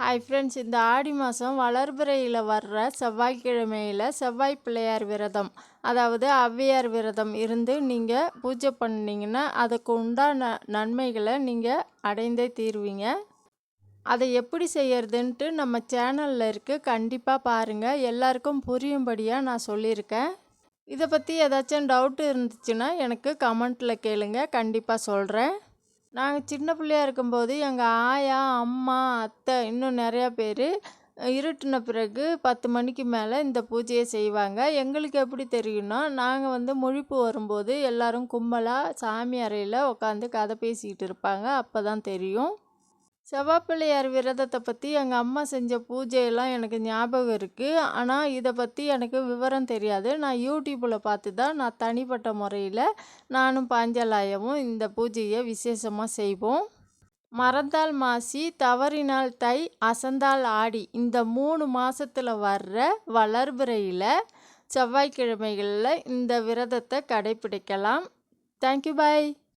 Hi friends இந்த ஆடி மாதம் வளர்பிறையில் வர்ற செவ்வாய்க்கிழமையில் செவ்வாய் பிள்ளையார் விரதம் அதாவது ஔவையார் விரதம் இருந்து நீங்கள் பூஜை பண்ணிங்கன்னா அதுக்கு உண்டான நன்மைகளை நீங்கள் அடைந்தே தீருவீங்க. அதை எப்படி செய்யறதுன்ட்டு நம்ம சேனலில் இருக்குது கண்டிப்பாக பாருங்கள் எல்லாருக்கும் புரியும்படியாக நான் சொல்லியிருக்கேன். இதை பற்றி ஏதாச்சும் டவுட் இருந்துச்சுன்னா எனக்கு கமெண்ட்டில் கேளுங்க. கண்டிப்பாக சொல்கிறேன் நாங்கள் சின்ன பிள்ளையா இருக்கும்போது எங்கள் ஆயா அம்மா அத்தை இன்னும் நிறையா பேர் இருட்டின பிறகு பத்து மணிக்கு மேலே இந்த பூஜையை செய்வாங்க. எங்களுக்கு எப்படி தெரியும்னா நாங்கள் வந்து முழிப்பு வரும்போது எல்லாரும் கும்பலாக சாமி அறையில் உட்காந்து கதை பேசிக்கிட்டு இருப்பாங்க. அப்போ தான் தெரியும். செவ்வாப்பிள்ளையார் விரதத்தை பற்றி எங்கள் அம்மா செஞ்ச பூஜையெல்லாம் எனக்கு ஞாபகம் இருக்குது ஆனால் இதை பற்றி எனக்கு விவரம் தெரியாது. நான் யூடியூப்பில் பார்த்து தான் நான் தனிப்பட்ட முறையில் நானும் பாஞ்சலாயமும் இந்த பூஜையை விசேஷமாக செய்வோம். மறந்தால் மாசி தவறினால் தை அசந்தால் ஆடி இந்த மூணு மாதத்தில் வர்ற வளர்பிறையில் செவ்வாய்க்கிழமைகளில் இந்த விரதத்தை கடைப்பிடிக்கலாம் தேங்க்யூ பாய்